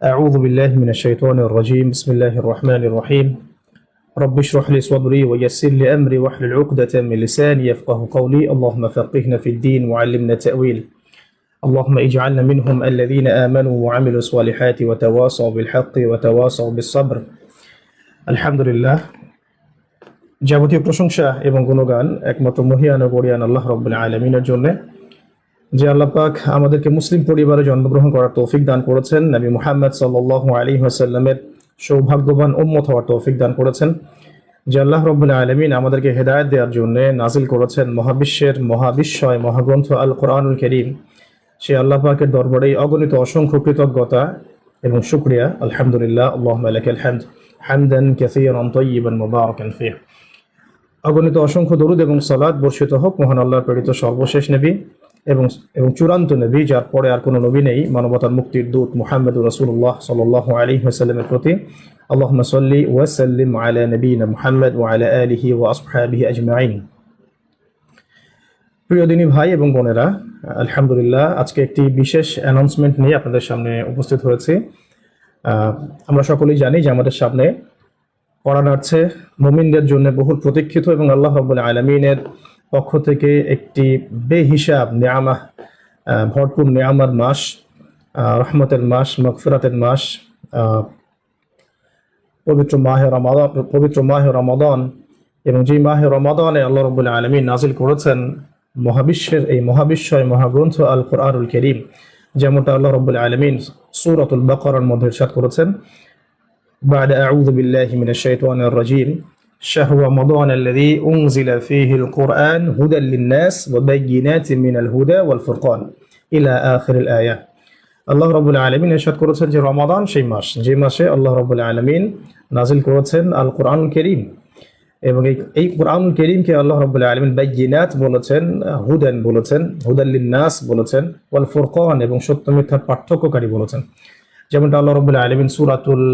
أعوذ بالله من الشيطان الرجيم بسم الله الرحمن الرحيم رب اشرح لي صدري ويسر لي أمري واحلل عقدة من لساني يفقه قولي اللهم فقهنا في الدين وعلمنا التأويل اللهم اجعلنا منهم الذين آمنوا وعملوا الصالحات وتواصوا بالحق وتواصوا بالصبر الحمد لله যাবতীয় প্রশংসা এবং গুণগান একমাত্র মহিয়ান ও গরিয়ান আল্লাহ রব্বুল আলমিনের জন্য যে আল্লাহ পাক আমাদেরকে মুসলিম পরিবারে জন্মগ্রহণ করার তৌফিক দান করেছেন। নবী মুহাম্মদ সাল্লাহ আলী হাসাল্লামের সৌভাগ্যবান উম্মত হওয়ার তৌফিক দান করেছেন। যে আল্লাহ রব্বুল আলমিন আমাদেরকে হেদায়ত দেওয়ার জন্য নাজিল করেছেন মহাবিশ্বের মহাবিশ্বয় মহাগ্রন্থ আল কোরআনুল করিম। সে আল্লাহ পাকের দরবারে অগণিত অসংখ্য কৃতজ্ঞতা এবং শুক্রিয়া। আলহামদুলিল্লাহ আল্লাহ আলাইকাল হামদ। হামদান কাসীরান তাইয়িবান মুবারাকান ফিহ। অগণিত অসংখ্য দরুদ এবং সালাদ বর্ষিত হোক, মহান আল্লাহর প্রেরিত সর্বশেষ নবী। এবং এবং চূড়ান্ত নবী, যার পরে আর কোনো নবী নেই, মানবতার মুক্তির দূত মুহাম্মদুর রাসূলুল্লাহ সাল্লাল্লাহু আলাইহি ওয়াসাল্লামের প্রতি। আল্লাহ সাল্লি ওয়া সাল্লিম আলা নবিয়িনা মুহাম্মদ ওয়া আলা আলিহি ওয়া আসহাবিহি আজমাইন। প্রিয় দিনী ভাই এবং বোনেরা, আলহামদুলিল্লাহ আজকে একটি বিশেষ অ্যানাউন্সমেন্ট নিয়ে আপনাদের সামনে উপস্থিত হয়েছি। আমরা সকলেই জানি যে আমাদের সামনে আছে মুমিনদের জন্য বহুল প্রতীক্ষিত এবং আল্লাহ রব্বুল আলমিনের পক্ষ থেকে একটি বেহিসাব নেয়ামা আহ, ভরপুর নেয়ামার মাস আহ, রহমতের মাস মগফিরাতের মাস আহ, পবিত্র মাহে রমাদান পবিত্র মাহে রমাদান এবং যেই মাহে রমাদানে আল্লাহ রব্বুল আলমী নাজিল করেছেন মহাবিশ্বের এই মহাবিশ্বয় মহাগ্রন্থ আল কোরআনুল করিম যেমনটা আল্লাহ রব্বুল আলমিন সুরাতুল বাকরার মধ্যে ইরশাদ করেছেন بعد أعوذ بالله من الشيطان الرجيم شهر رمضان الذي أنزل فيه القرآن هدى للناس وبينات من الهدى والفرقان إلى آخر الآية আল্লাহ রবুল আলমিন এরশাদ করেছেন যে রমাদান সেই মাস যে মাসে আল্লাহ রবুল আলমিন নাজিল করেছেন আল কোরআন করিম এবং এই এই কোরআন করিমকে আল্লাহ রবুল আলমিন বাইজিনাত বলেছেন হুদেন বলেছেন হুদাল্লিন নাস বলেছেন ওয়াল ফুরকান এবং সত্য মিথ্যার পার্থক্যকারী বলেছেন যেমনটা আল্লাহ রবুল্লাহ আলমিন সুরাতুল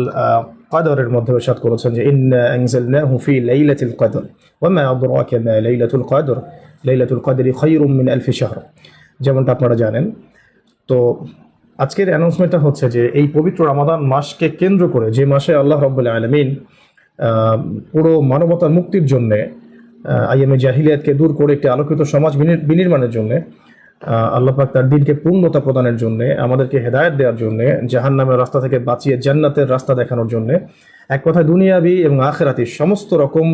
কদরের মধ্যে ইরশাদ করেছেন যে, ইন্না আনজালনাহু ফি লাইলাতিল কদর, ওয়া মা আদরাকা মা লাইলাতুল কদর, লাইলাতুল কদরি খায়রুম মিন আলফি শাহর। যেমনটা আপনারা জানেন। তো আজকের অ্যানাউন্সমেন্টটা হচ্ছে যে, এই পবিত্র রমাদান মাসকে কেন্দ্র করে যে মাসে আল্লাহ রব্বুল্লাহ আলমিন পুরো মানবতার মুক্তির জন্যে আইএমএ জাহিলিয়াতকে দূর করে একটি আলোকিত সমাজ বিনির্মাণের জন্যে আহ, আল্লাহ পাক তার দিনকে পূর্ণতা প্রদানের জন্য আমাদেরকে হেদায়ত দেওয়ার জন্য জাহান নামের রাস্তা থেকে বাঁচিয়ে জান্নাতের রাস্তা দেখানোর জন্য এক কথায় দুনিয়াবি এবং আখেরাতি সমস্ত রকম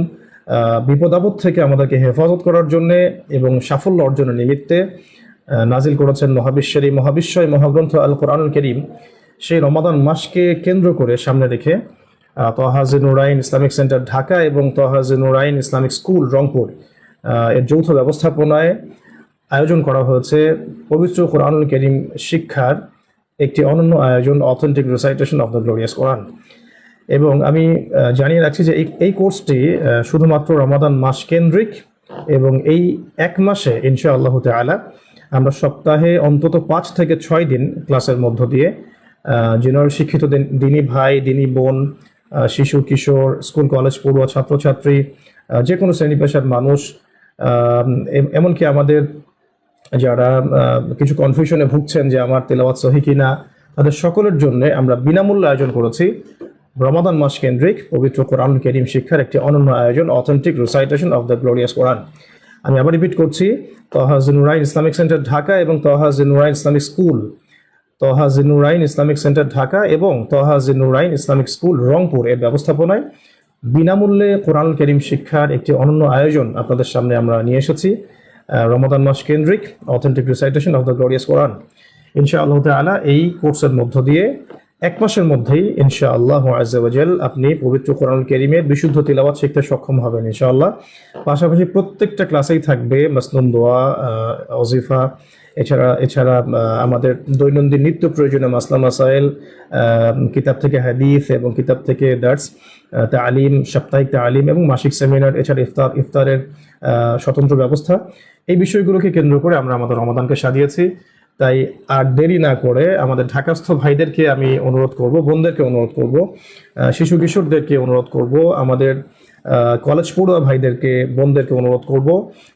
বিপদ আপদ থেকে আমাদেরকে হেফাজত করার জন্য এবং সাফল্য অর্জনের নিমিত্তে নাজিল করেছেন মহাবিশ্বের মহাবিশ্বয় মহাগ্রন্থ আল কোরআনুল করিম। সেই রমাদান মাসকে কেন্দ্র করে সামনে রেখে তহাজ নুরাইন ইসলামিক সেন্টার ঢাকা এবং তহাজ নুরাইন ইসলামিক স্কুল রংপুর এর যৌথ ব্যবস্থাপনায় আয়োজন করা হয়েছে। পবিত্র কোরআনুল করিম শিক্ষার একটি অনন্য আয়োজন authentic recitation of the glorious Quran এবং আমি জানিয়ে রাখছি যে এই কোর্সটি শুধুমাত্র রমাদান মাস কেন্দ্রিক এবং এই এক মাসে ইনশা আল্লাহ তালা আমরা সপ্তাহে অন্তত পাঁচ থেকে ছয় দিন ক্লাসের মধ্য দিয়ে জেনারেল শিক্ষিত দিনী ভাই, দিনী বোন শিশু, কিশোর, স্কুল, কলেজ, পড়ুয়া, ছাত্রছাত্রী যে কোনো শ্রেণি পেশার মানুষ এমনকি আমাদের যারা কিছু কনফিউশনে ভুগছেন যে আমার তেলাওয়াত সহি কিনা, তাদের সকলের জন্য আমরা বিনামূল্যে আয়োজন করেছি। রমাদান মাস কেন্দ্রিক পবিত্র কোরআন করিম শিক্ষার একটি অনন্য আয়োজন authentic recitation of the glorious Quran আমি আবার রিপিট করছি তহাজ নুরাইন ইসলামিক সেন্টার ঢাকা এবং Tahaj Nurain Islamic school. Tahaj Nurain Islamic centre Dhaka এবং তহাজ নুরাইন ইসলামিক স্কুল রংপুর এর ব্যবস্থাপনায় বিনামূল্যে কোরআন করিম শিক্ষার একটি অনন্য আয়োজন আপনাদের সামনে আমরা নিয়ে এসেছি। রমাদান মাস কেন্দ্রিক authentic recitation of the glorious Quran ইনশা আল্লাহ তালা এই কোর্সের মধ্য দিয়ে এক মাসের মধ্যেই ইনশা আল্লাহ আজাল আপনি পবিত্র কোরআন করিমের বিশুদ্ধ তিলাওয়াত শিখতে সক্ষম হবেন ইনশাআল্লাহ। পাশাপাশি প্রত্যেকটা ক্লাসেই থাকবে মাসনুম দোয়া অজিফা এছাড়া এছাড়া আমাদের দৈনন্দিন নিত্য প্রয়োজনীয় মাসলা মাসাইল কিতাব থেকে হাদিস এবং কিতাব থেকে দার্স তালিম, সাপ্তাহিক তালিম এবং মাসিক সেমিনার, এছাড়া ইফতার, ইফতারের স্বতন্ত্র ব্যবস্থা। এই বিষয়গুলোকে কেন্দ্র করে আমরা আমাদের রমাদানকে সাজিয়েছি। তাই আর দেরি না করে আমাদের ঢাকাস্থ ভাইদেরকে আমি অনুরোধ করব, বোনদেরকে অনুরোধ করব শিশু কিশোরদেরকে অনুরোধ করব, আমাদের কলেজ পড়ুয়া ভাইদেরকে, বোনদেরকে অনুরোধ করব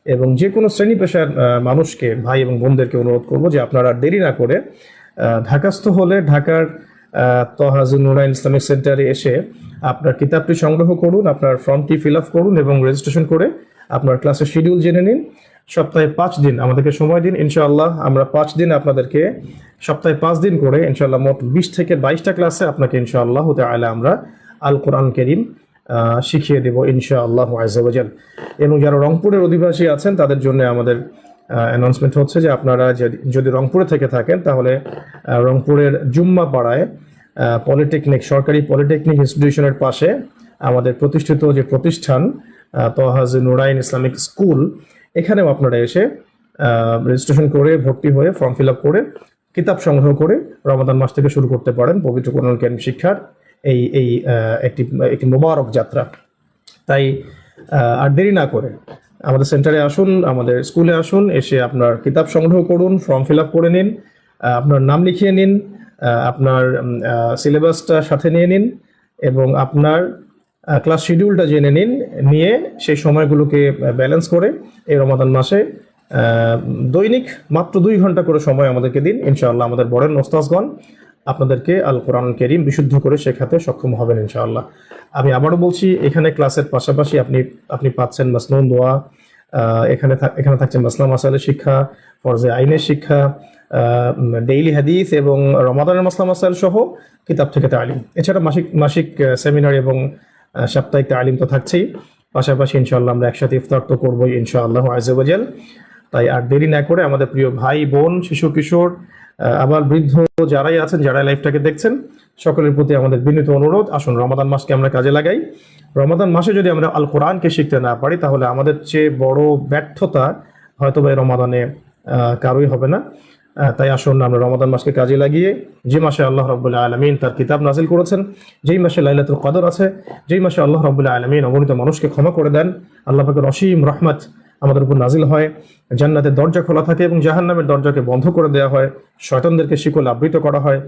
এবং যে কোনো শ্রেণি পেশার মানুষকে, ভাই এবং বোনদেরকে অনুরোধ করব যে আপনারা দেরি না করে ঢাকাস্থ হলে ঢাকার তহাজুল নুরাইন ইসলামিক সেন্টারে এসে আপনার কিতাবটি সংগ্রহ করুন, আপনার ফর্মটি ফিল আপ করুন এবং রেজিস্ট্রেশন করে আপনার ক্লাসের শিডিউল জেনে নিন। সপ্তাহে পাঁচ দিন আমাদেরকে সময় দিন, ইনশাআল্লাহ আমরা পাঁচ দিন আপনাদেরকে সপ্তাহে পাঁচ দিন করে ইনশাআল্লাহ মোট বিশ থেকে বাইশটা ক্লাসে আপনাকে ইনশাআল্লাহ হতে তাআলা আমরা আল কোরআন করিম শিখিয়ে দেব ইনশাআল্লাহ আজাল এবং যারা রংপুরের অধিবাসী আছেন, তাদের জন্য আমাদের অ্যানাউন্সমেন্ট হচ্ছে যে আপনারা যদি- রংপুরে থেকে থাকেন, তাহলে রংপুরের জুম্মা পাড়ায় পলিটেকনিক, সরকারি পলিটেকনিক ইনস্টিটিউশনের পাশে আমাদের প্রতিষ্ঠিত যে প্রতিষ্ঠান তহাজ নুরাইন ইসলামিক স্কুল এখানেও আপনারা এসে রেজিস্ট্রেশন করে, ভর্তি হয়ে ফর্ম ফিল আপ করে, কিতাব সংগ্রহ করে রমাদান মাস থেকে শুরু করতে পারেন পবিত্র কোরআন কারিম শিক্ষার এই এই একটি একটি মোবারক যাত্রা। তাই আর দেরি না করে আমাদের সেন্টারে আসুন, আমাদের স্কুলে আসুন, এসে আপনার কিতাব সংগ্রহ করুন ফর্ম ফিল আপ করে নিন আপনার নাম লিখিয়ে নিন আপনার সিলেবাসটা সাথে নিয়ে নিন এবং আপনার ক্লাস শিডিউলটা জেনে নিন, নিয়ে সেই সময়গুলোকে ব্যালেন্স করে এই রমাদান মাসে দৈনিক মাত্র দুই ঘণ্টা করে সময় আমাদেরকে দিন। ইনশাআল্লাহ আমাদের বড়েন ওস্তাজগণ আপনাদেরকে আল কোরআন করিম বিশুদ্ধ করে শেখাতে সক্ষম হবেন ইনশাআল্লাহ। আমি আবারও বলছি, এখানে ক্লাসের পাশাপাশি আপনি আপনি পাচ্ছেন মাসনুন দোয়া এখানে এখানে থাকছে মাসলাম মাসালের শিক্ষা, ফরজে আইনের শিক্ষা ডেইলি হাদিস এবং রমাদানের মাসলাম মাসাইল সহ কিতাব থেকে তালিম। এছাড়া মাসিক মাসিক সেমিনার এবং সাপ্তাহিক তালিম তো থাকছেই। পাশাপাশি ইনশাআল্লাহ আমরা একসাথে ইফতার তো করবোই ইনশাআল্লাহ আজেবাজাল তাই আর দেরি না করে আমাদের প্রিয় ভাই, বোন, শিশু, কিশোর আবার বৃদ্ধ যারাই আছেন যারা লাইফটাকে দেখছেন, সকলের প্রতি আমাদের বিনীত অনুরোধ। আসুন, রমাদান মাসকে আমরা কাজে লাগাই। রমাদান মাসে যদি আমরা আল কোরআনকে শিখতে না পারি, তাহলে আমাদের চেয়ে বড় ব্যর্থতা হয়তো বা রমাদানে কারোই হবে না। তাই আসুন, আমরা রমাদান মাসকে কাজে লাগিয়ে যে মাসে আল্লাহ রব্বুল্লাহ আলমিন তার কিতাব নাজিল করেছেন, যেই মাসে লাইলাতুল কদর আছে, যেই মাসে আল্লাহ রব্বুল্লাহ আলমিন অগণিত মানুষকে ক্ষমা করে দেন, আল্লাহ পাকের অসীম রহমত আমাদের উপর নাজিল হয় জান্নাতের দরজা খোলা থাকে এবং জাহান্নামের দরজাকে বন্ধ করে দেওয়া হয়, শয়তানদেরকে শিকল আবৃত করা হয়।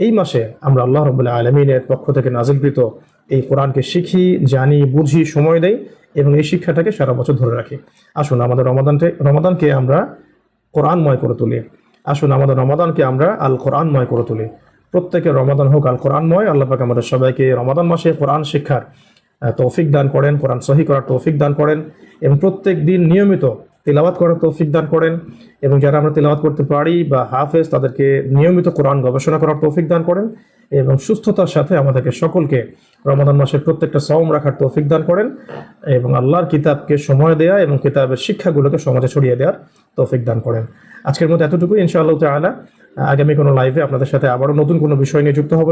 এই মাসে আমরা আল্লাহ রবুল্লাহ আলমিনের পক্ষ থেকে নাজিলকৃত এই কোরআনকে শিখি, জানি, বুঝি, সময় দেই এবং এই শিক্ষাটাকে সারা বছর ধরে রাখি। আসুন, আমাদের রমাদানকে রমাদানকে আমরা কোরআনময় করে তুলি। আসুন আমাদের রমাদানকে আমরা আল কোরআনময় করে তুলি। প্রত্যেকের রমাদান হোক আল কোরআনময় আল্লাহ আমাদের সবাইকে রমাদান মাসে কোরআন শিক্ষার তৌফিক দান করেন, কোরআন সহি করার তৌফিক দান করেন এবং প্রত্যেক দিন নিয়মিত তিলাওয়াত করার তৌফিক দান করেন এবং যারা আমরা তিলাওয়াত করতে পারি বা হাফেজ, তাদেরকে নিয়মিত কোরআন গবেষণা করার তৌফিক দান করেন এবং সুস্থতার সাথে আমাদেরকে সকলকে রমাদান মাসের প্রত্যেকটা সওম রাখার তৌফিক দান করেন এবং আল্লাহর কিতাবকে সময় দেয়া এবং কিতাবের শিক্ষাগুলোকে সমাজে ছড়িয়ে দেওয়ার তৌফিক দান করেন। আজকের মতো এতটুকুই, ইনশাআল্লাহ তাআলা। আগামী কোনো লাইভে আপনাদের সাথে আবারও নতুন কোনো বিষয় নিয়ে যুক্ত হব।